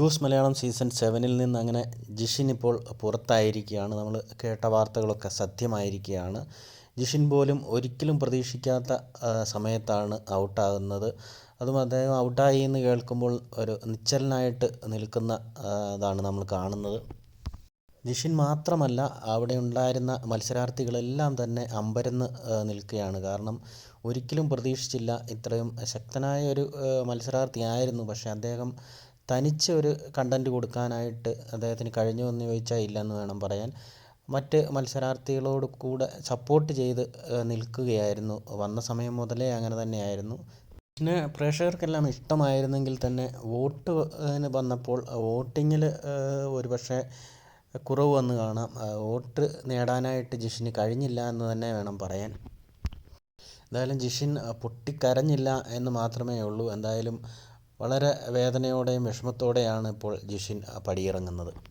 Boss Malayalam season സെവനിൽ നിന്ന് അങ്ങനെ ജിഷിൻ ഇപ്പോൾ പുറത്തായിരിക്കുകയാണ്. നമ്മൾ കേട്ട വാർത്തകളൊക്കെ സത്യമായിരിക്കുകയാണ്. ജിഷിൻ പോലും ഒരിക്കലും പ്രതീക്ഷിക്കാത്ത സമയത്താണ് ഔട്ടാകുന്നത്. അതും അദ്ദേഹം ഔട്ടായി എന്ന് കേൾക്കുമ്പോൾ ഒരു നിശ്ചലനായിട്ട് നിൽക്കുന്ന ഇതാണ് നമ്മൾ കാണുന്നത്. ജിഷിൻ മാത്രമല്ല അവിടെ ഉണ്ടായിരുന്ന മത്സരാർത്ഥികളെല്ലാം തന്നെ അമ്പരന്ന് നിൽക്കുകയാണ്. കാരണം ഒരിക്കലും പ്രതീക്ഷിച്ചില്ല. ഇത്രയും ശക്തനായ ഒരു മത്സരാർത്ഥിയായിരുന്നു. പക്ഷേ അദ്ദേഹം തനിച്ച് ഒരു കണ്ടന്റ് കൊടുക്കാനായിട്ട് അദ്ദേഹത്തിന് കഴിഞ്ഞു എന്ന് ചോദിച്ചാൽ ഇല്ലെന്ന് വേണം പറയാൻ. മറ്റ് മത്സരാർത്ഥികളോട് കൂടെ സപ്പോർട്ട് ചെയ്ത് നിൽക്കുകയായിരുന്നു. വന്ന സമയം മുതലേ അങ്ങനെ തന്നെയായിരുന്നു. പിന്നെ പ്രേക്ഷകർക്കെല്ലാം ഇഷ്ടമായിരുന്നെങ്കിൽ തന്നെ വോട്ട് വന്നപ്പോൾ വോട്ടിങ്ങിൽ ഒരുപക്ഷെ കുറവ് വന്ന് കാണാം. വോട്ട് നേടാനായിട്ട് ജിഷിന് കഴിഞ്ഞില്ല എന്ന് തന്നെ വേണം പറയാൻ. എന്തായാലും ജിഷിൻ പൊട്ടിക്കരഞ്ഞില്ല എന്ന് മാത്രമേ ഉള്ളൂ. എന്തായാലും വളരെ വേദനയോടെയും വിഷമത്തോടെയാണ് ഇപ്പോൾ ജിഷിൻ പടിയിറങ്ങുന്നത്.